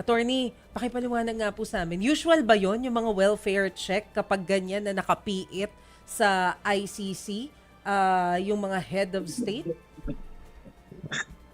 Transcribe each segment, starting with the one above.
Attorney, pakipaliwanag nga po sa amin. Usual ba yon yung mga welfare check kapag ganyan na nakapiit sa ICC, ah, yung mga head of state?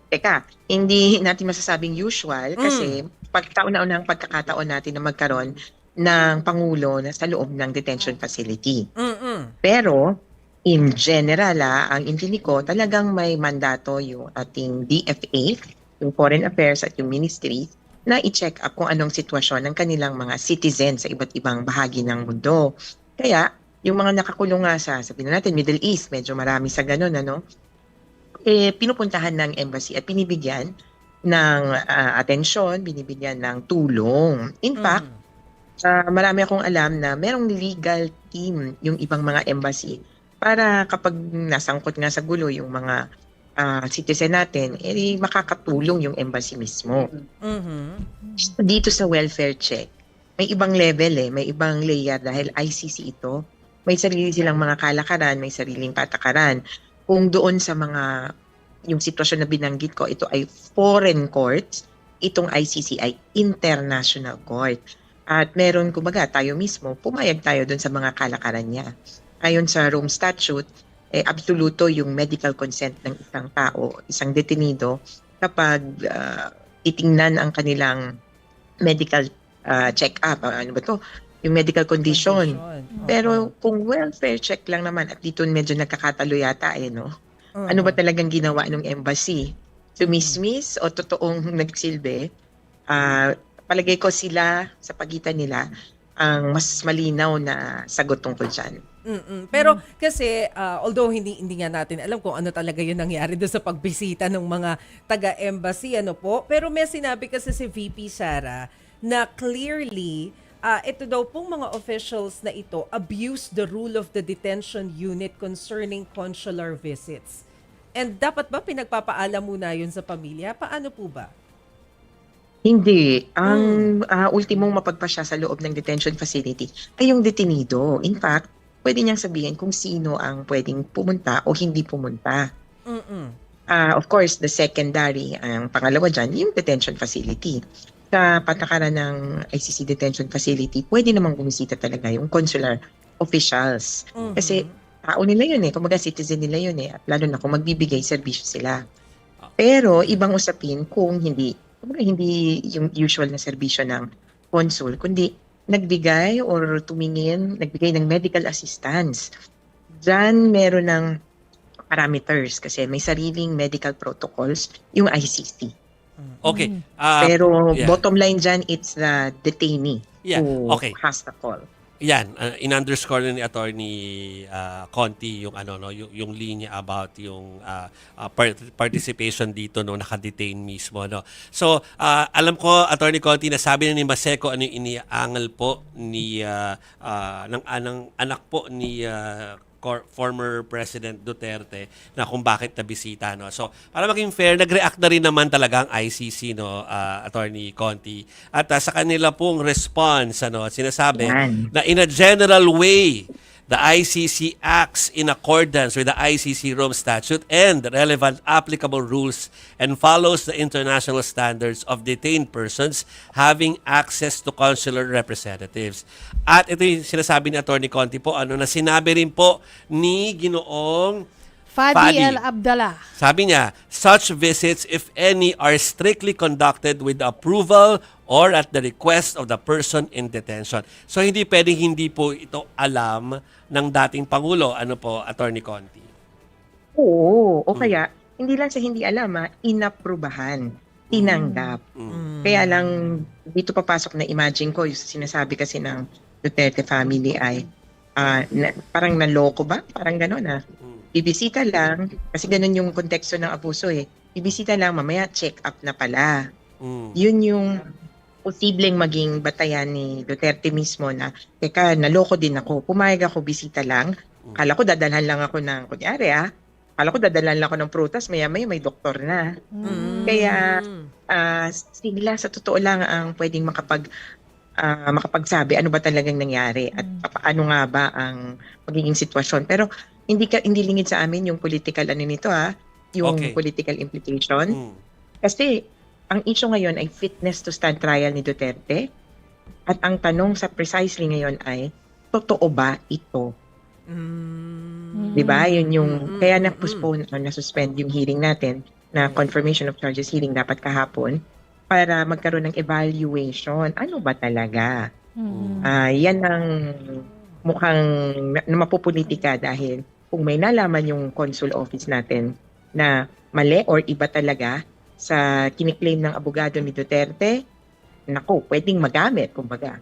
Teka, hindi natin masasabing usual kasi pagtaon-taon ng pagkakataon natin na magkaroon ng Pangulo na sa loob ng detention facility. Mm-mm. Pero, in general, ah, ang intindi ko, talagang may mandato yung ating DFA, yung Foreign Affairs at yung Ministry, na i-check up kung anong sitwasyon ng kanilang mga citizens sa iba't ibang bahagi ng mundo. Kaya, yung mga nakakulong nga sa, sabihin na natin, Middle East, medyo marami sa ganun, ano, eh, pinupuntahan ng embassy at pinibigyan ng ah, atensyon, binibigyan ng tulong. In fact, Mm. Ah, marami akong alam na merong legal team yung ibang mga embassy para kapag nasangkot nga sa gulo yung mga ah, citizen natin, eh makakatulong yung embassy mismo. Mhm. Dito sa welfare check, may ibang level eh, may ibang layer dahil ICC ito. May sarili silang mga kalakaran, may sariling patakaran. Kung doon sa mga yung sitwasyon na binanggit ko, ito ay foreign courts, itong ICC ay international court. At meron, kumbaga, tayo mismo, pumayag tayo doon sa mga kalakaran niya. Ayon sa Rome Statute, eh, absoluto yung medical consent ng isang tao, isang detenido, kapag ah, titingnan ang kanilang medical ah, check-up, ah, ano ba to? Yung medical condition. Condition. Pero kung welfare check lang naman, at dito medyo nagkakatalo yata eh, no? Oo. Ano ba talagang ginawa ng embassy? Sumismis o totoong nagsilbi? Ah, palagay ko sila sa pagitan nila ang mas malinaw na sagot tungkol dyan. Mm-mm. Pero kasi ah, although hindi hindi nga natin alam kung ano talaga 'yung nangyari doon sa pagbisita ng mga taga-embassy ano po, pero may sinabi kasi si VP Sara na clearly ah, ito daw pong mga officials na ito abuse the rule of the detention unit concerning consular visits. And dapat ba pinagpapaalam muna 'yun sa pamilya? Paano po ba? Hindi. Ang ah, ultimong mapagpasya sa loob ng detention facility ay yung detenido. In fact, pwede niyang sabihin kung sino ang pwedeng pumunta o hindi pumunta. Mm-mm. Ah, of course, the secondary, ang pangalawa dyan, yung detention facility. Sa patakaran ng ICC detention facility, pwede namang bumisita talaga yung consular officials. Mhm. Kasi tao nila yun eh, kumbaga citizen nila yun eh, at lalo na kung magbibigay serbisyo sila. Pero ibang usapin kung hindi, kumbaga hindi yung usual na serbisyo ng consul, kundi nagbigay or tumingin, nagbigay ng medical assistance. Diyan meron ng parameters kasi may sariling medical protocols yung ICC. Okay. ah, Pero yeah. bottom line dyan, it's the detainee Yeah, who okay. has the call. Yan, uh, in-underscore ni Attorney ah, Conti yung ano no, yung, yung linya about yung ah, ah, par- participation dito no naka-detain mismo no. So, ah, alam ko Attorney Conti na sabi na ni Maseco ano yung iniangal po ni ah, ah, ng anang anak po ni cor- former President Duterte na kung bakit nabisita no. So, para maging fair, nag-react na rin naman talaga ang ICC no, ah, Attorney Conti. At ah, sa kanila pong response ano, sinasabi Yan. na in a general way, the ICC acts in accordance with the ICC Rome Statute and relevant applicable rules and follows the international standards of detained persons having access to consular representatives. At ito yung sinasabi ni Attorney Conti po, ano na sinabi rin po ni Ginoong Fadi, Fadi. El Abdallah. sabi niya, such visits, if any, are strictly conducted with approval or at the request of the person in detention. So, hindi pwedeng hindi po ito alam ng dating Pangulo. Ano po, Attorney Conti? Oo, o Mm. kaya hindi lang sa hindi alam ha, inaprubahan, tinanggap. Mm. Kaya lang dito papasok na imagine ko yung sinasabi kasi ng Duterte family ay ah, na, parang naloko ba? Parang gano'n na. Mm. Bibisita lang, kasi ganun yung konteksto ng abuso eh. Bibisita lang, mamaya check up na pala. Mm. Yun yung posibleng maging batayan ni Duterte mismo na, teka, naloko din ako, pumayag ako, bisita lang. Kala ko dadalhan lang ako ng, kunyari ah, kala ko dadalhan lang ako ng prutas, maya maya may doktor na. Mm. Kaya, Ah, sila sa totoo lang ang pwedeng makapag ah, makapagsabi ano ba talagang nangyari at paano nga ba ang magiging sitwasyon. Pero hindi ka hindi lingid sa amin yung political ano nito ha, yung Okay. political implication Mm. kasi ang issue ngayon ay fitness to stand trial ni Duterte. At ang tanong sa precisely ngayon ay, totoo ba ito? Mm. 'Di ba? Yun yung Mm, kaya mm, na-postpone o na-suspend yung hearing natin na confirmation of charges hearing dapat kahapon para magkaroon ng evaluation. Ano ba talaga? Mm. Ah, yan ang mukhang na, na mapupolitika dahil kung may nalaman yung consul office natin na mali or iba talaga sa kiniklaim ng abogado ni Duterte, naku, pwedeng magamit, kumbaga.